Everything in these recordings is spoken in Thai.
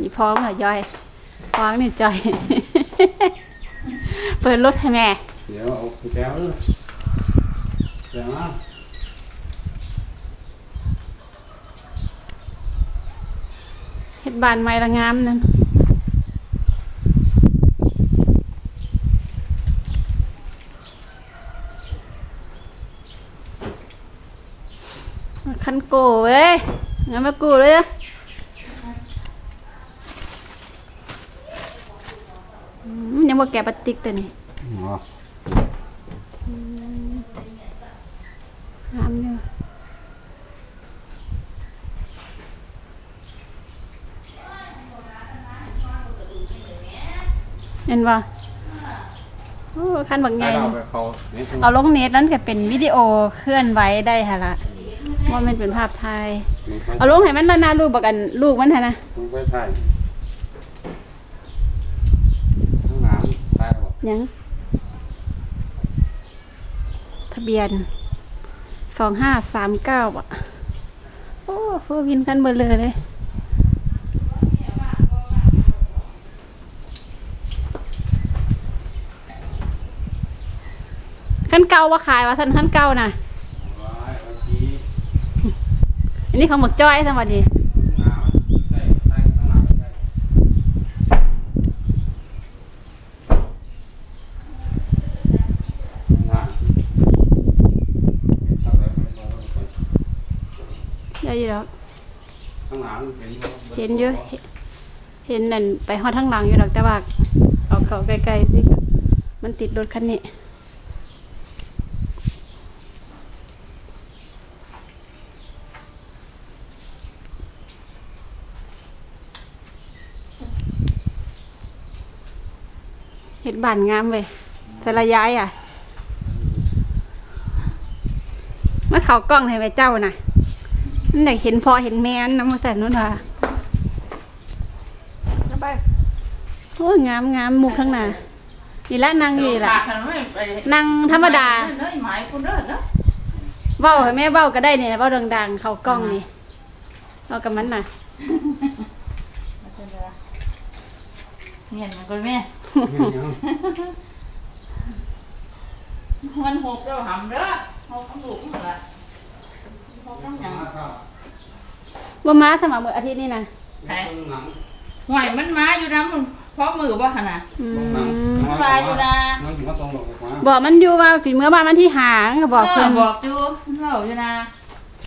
นี่พร้อมเหรอย่อยพร้อมนี่จอย เปิดรถให้แม่ เดี๋ยวเอาไปแก้วเลยแก้วมาเฮ็ดบานไม้ละงามนั่นคันโกเว้ยงั้นมากูเลยอะอืม ยังบ่แกะปลาติกตัวนี้อ๋องามอยู่เห็นป่ะโอ้คันบักใหญ่เอานี่ไปเขาเนี่ยเอาลงเน็ตนั้นก็เป็นวิดีโอเคลื่อนไหวได้ค่ะละว่ามันเป็นภาพถ่ายเอาลงให้มันนานๆรูปบักอันลูกมันค่ะนะมึงไปถ่ายข้างหลังถ่า ยังทะเบียนสองห้าสามเก้าอะ โอ้เฟอร์วินกันเบอเลอเลยขั้นเก่าว่าขายว่าท่านขั้นเก่านะว้าอันนี้เขาหมกจ้อยสวัสดี ข้างหลังใช่ใช่ข้างหลังใช่ข้างหลังทำอะไรไม่รู้ เย อะอยู่แล้วข้างหลังเห็นบ่เห็นอยู่เห็นเห็นนั่นไปฮอดทั้งหลังอยู่ดอกแต่ว่าเอาเขาใกล้ๆนี่ก็มันติดรถคันนี้เห็ดบานงามเว้ยแต่ละย้ายอะมาเขากล้องให้ไปเจ้าน่ะ นั่นไหนเห็นพอเห็นแม่นน้ำมาแต่นู่นว่ะโอ้ยงามงามมุกทั้งหน้านี่ละนางนี่ละนางธรรมดาเน้อยหมายคุณเด้อเนาะเว้าให้แม่เว้าก็ได้เนี่ยเว้าดังๆ เขากล้องนี่เอากับมันน่ะเงียนมันก็แม่มันหกแล้วหำเด้อหกต้องลูกมัน ละหกต้องหยังบ่มาสมัครมื้ออาทิตย์นี้นะหวยมันมาอยู่นะมันเพราะมือบ่ขนาดอืมนั่งมาอยู่นะนั่งอยู่ว่าตรงหลงมาบอกมันอยู่ว่ากี่มื้อบ้านมันที่หางก็บอกเพิ่นบอกอยู่เล่าอยู่นะ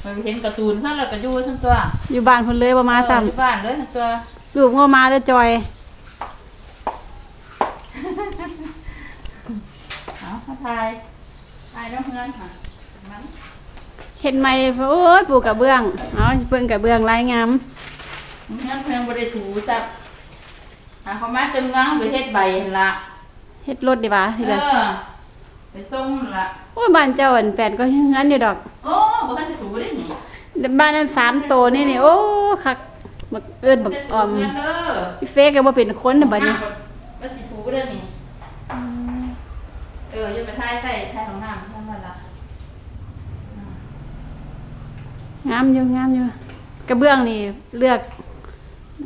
มันเห็นการ์ตูนซะแล้วก็อยู่ทั้งตัวอยู่บ้านเพิ่นเลยบ่มาซ้ำเอออยู่บ้านเลยทั้งตัวลูกบ่มาเด้อจอยเอามาทายทายน้องเพื่อนค่ะมัน เฮ็ดใหม่โอ้ยปลูกกระเบื้องเอาเบิ่งกระเบื้องลายงามเพื่อนเพื่อนบ่ได้ถูจับหาเขามาเต็มงางไปเฮ็ดใบหั่นละเฮ็ดรถดีบ่าทีเอละอไปส่งหั่นละโอ้ยบ้านเจ้าอันแปดก็เฮือนอยู่ดอกโอ้บ่ทันได้ถูได้นี่บ้านนั้นสามโตนี่นี่โอ้คักบักเอิ้นบักออมเด้อพี่เฟกก็บ่เป็นคนน่ะบัดนี้ว่าสิถูได้นี่เอออย่าไปทายใส่ทายของน้ำทำมันละ งามอยู่งามอยู่ กระเบื้องนี่เลือก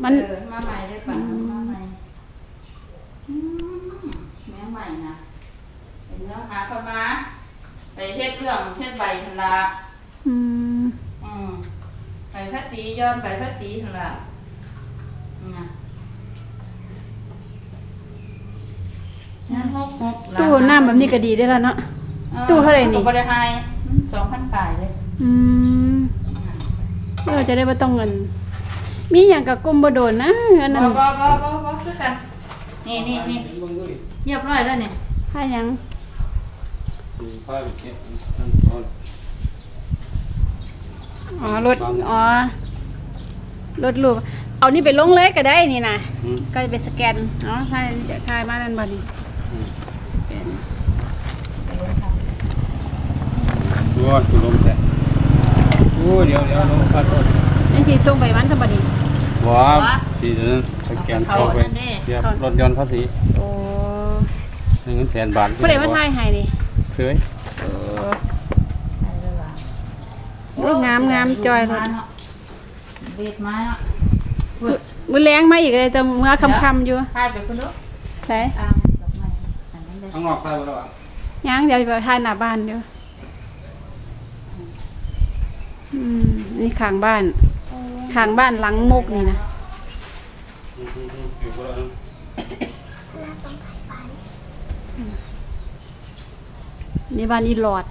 มัน เออมาใหม่ได้ป่ะมาใหม่อืมแม่ใหม่นะเป็นเนื้อหาเข้ามาไปเฮ็ดเรื่องเฮ็ดใบหั่นละอืมอืมใบภาษีย้อนใบภาษีหั่นละอืมนะงั้นหกหกล้ตู้น้ำแบบนี้ก็ดีได้แล้วเนาะตู้เท่าไหร่นี่บริหารสองพันปลายเลย อืม เราจะได้บ่ต้องเงิน มีหยังกับกลมบ่โดนนะเงินบนั่อนบอบอบอบอคือกัน นี่นี่นี่เรียบร้อยแล้วนี่ถ้าหยังค่อยไปเก็บนั่นก่อนอ๋อรถอ๋อรถรูปเอานี่ไปลงเลยก็ได้นี่นะอืมก็จะไปสแกนเนาะถ้าจะถ่ายมานั่นบ่นี่อืมสแกนดูว่าสุลมแท้ โอ้เดี๋ยวเดี๋ยวลงขอโทษนี่สิส่งไปมันซะบ่นี่ว้าสีเดินสแกนเข้าไปเรียบรถยนต์ภาษีโอ้หนึ่งแสนบาทผู้ใดมาถ่ายให้นี่เซื้อโอ้รูปงามงามจอยรถเบียดไม้เนาะพูดมื้อแรงมาอีกเลยแต่เมื่อค่ำๆอยู่ถ่ายไปคุณลูกใช่อ่างดอกไม้อันนั้นเลยข้างนอกใส่ไปแล้วอะยังเดี๋ยวไปทานหน้าบ้านเดี๋ยวอืม นี่ข้างบ้าน ข้างบ้านหลังมุกนี่นะอืมอืมอืมอยู่ก็แล้วนะนี่บ้านอีหลอด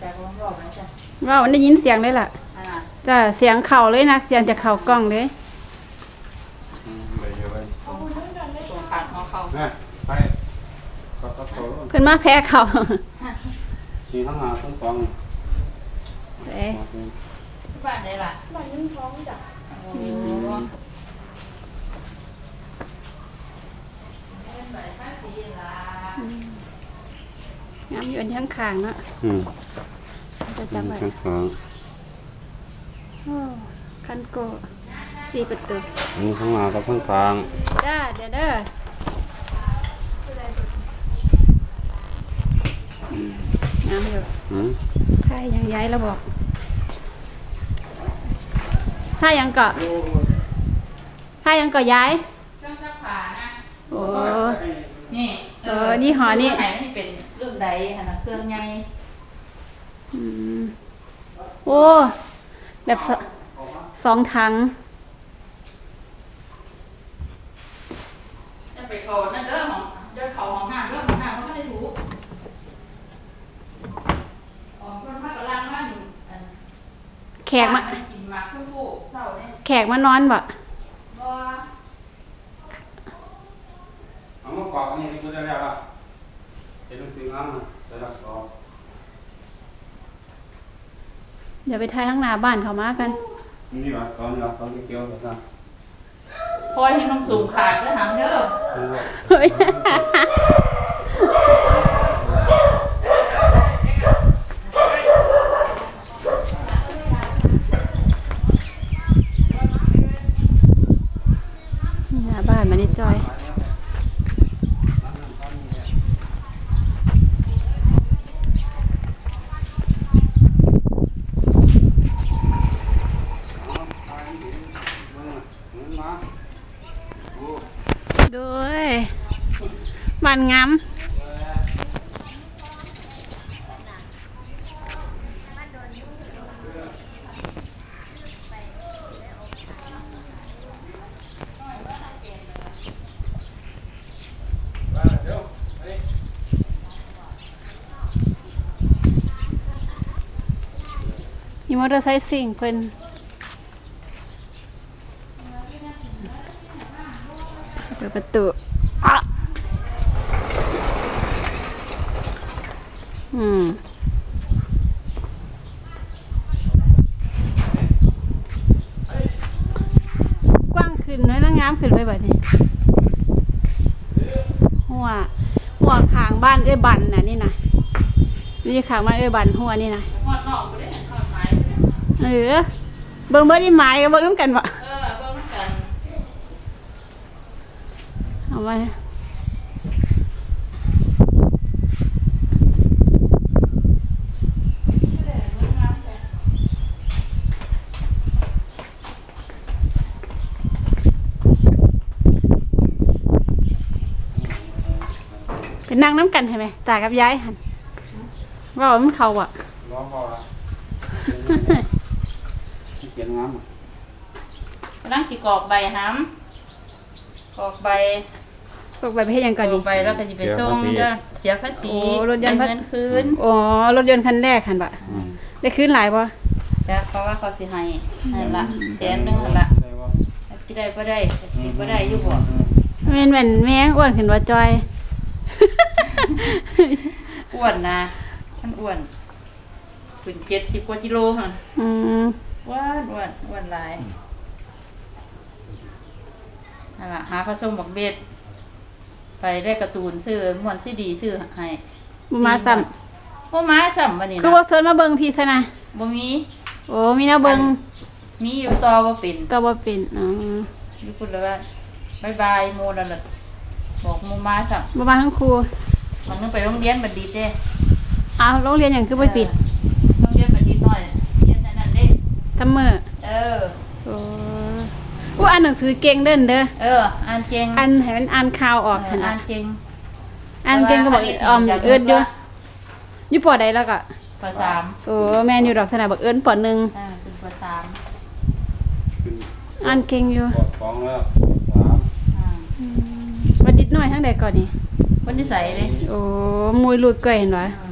แต่ก็บอกนะจ๊ะว่าวันได้ยินเสียงเลยล่ะอันน่ะจ้ะเสียงเข่าเลยนะ เสียงจากเข่ากล้องเลยอืมไปเดี๋ยวไปตรงตรงขาดของเขานะไปก็ก็โตแล้วเพิ่นมาแพ้เข่า มีทั้งหาทั้งสองเอ้ยที่บ้านไหนล่ะบ้านนุ่งท้องจ้ะโอ้เล่นใบผ้าสีล่ะงามอยู่อันทั้งข้างเนาะอืมจะจำไว้ทั้งสองโอ้คันโกสี่ประตูอันนี้ข้างหน้ากับข้างกลางจ้าเดี๋ยวเด้ออื งามอยู่อืมใช่ยังย้ายแล้วบอก ถ้ายังเกาะ ถ้ายังเกาะย้าย เครื่องซักผ้านะโอ้ นี่เออนี่หอนี่ ไหนไม่เป็นเรื่องใดขนาดเครื่องใหญ่อืมโอ้ แบบสสองถังจะไปเขานั่นเด้อของเด้อเขาของห้างเด้อของห้างเขาไม่ได้ถูกอ๋อเพิ่นมากกว่าล้างบ้านอยู่อัน แขกมาบ้นกินหมากคู่ลูกเศร้าเนี่ยแขกมานอนบ่บ่เอามากรอกอันนี้ให้ดูได้แล้วล่ะเห็นหนังสืองามนะแต่ละสองเดี๋ยวไปทายทั้งหนาบ้านเขามากัน นี่วะตอนนี้วะตอนที่เกี่ยวกับนั่นพอยให้น้องสูงขาดแล้วหามเด้อนี่วะเฮ้ย หน้าบ้านมานี่จอย ด้วย มันงามมีมอเตอร์ไซค์สิ่งเพิ่นเปิดประตูอะ อืมกว้างขึ้นน้อยนะงามขึ้นไปแบบนี้ หัว หัวขางบ้านเอ้ยบันน่ะนี่นะนี่ขางบ้านเอ้ยบันหัวนี่นะหอดนอกบ่ได้เห็นหอดไม้เออเบิ่งเบิ่งที่ไม้กับเบิ่งน้ำกันวะเออเบิ่งมันกันเอาไว้ เป็นนั่งน้ำกันใช่ไหมตากับยายหันว่าว่ามันเขาอะร้องพอละเขียนงามอะกำลังสิกรอกใบหำกรอกใบตกไปไปให้ยังก่อนกรดีอกใบแล้วก็สิไปส่งเด้อเสียภาษีโอ้รถยนต์ภาได้เงินคืนอ๋อรถยนต์คันแรกหันบะอืมได้คืนหลายปะจ้ะเพราะว่าเขาสิให้นั่นล่ะแสนหนึงนั่นล่ะได้บ่สิได้บ่ได้สิบ่ได้อยู่บ่แม่นแม่นแม่งอ้วนขึ้นว่าจอย อ้วนนะมันอ้วนขึ้น70กว่ากิโลหั่นอืมอ้วนอ้วนอ้วนหลายนั่นล่ะหาข้าวส้มบักเบ็ดไปได้การ์ตูนซื้อม่วนซีดีซื้อให้บ่มาซ้บ่มาซ้ำวันนี้ำนะคือว่าเซิร์นมาเบิ่งพี่ซะนะบ่มีโอ้มีแนวเบิ่งมีอยู่ต่อบ่เป็น ก็บ่เป็นอ๋ออยู่พุ่นเลยว่าบายบายโมนั่นล่ะ บอกโมมาซ้ำบ่มาทั้งครูมันนึงไปโรงเรียนบัดดีเด้อ้าวโรงเรียนหยังคือบ่ปิดโรงเรียนบัดดีน้อยเรียนนั่นนั่นเด้ไสซัมเมอร์เออโอ้อู้อ่านหนังสือเก่งเด้นเด้อเอออ่านเก่งอ่านให้มันอ่านข่าวออกเอขอนาอ่าดนเก่งอ่านเก่งก็บอกออมเอิ้นอยู่อยู่ปอใดแล้วก็ปสามโอ้แม่นอยู่ดอกสนาบักเอิ้นปอหนึ่งอ่าเป็นปสามขึ้นอ่านเก่งอยู่ปอดสองแล้วสามอ่าวั นดิดน้อยทั้งใดก่อนนี่คนนิสัยเลยโอ้มวยลูดเกยเห็นบ่อืม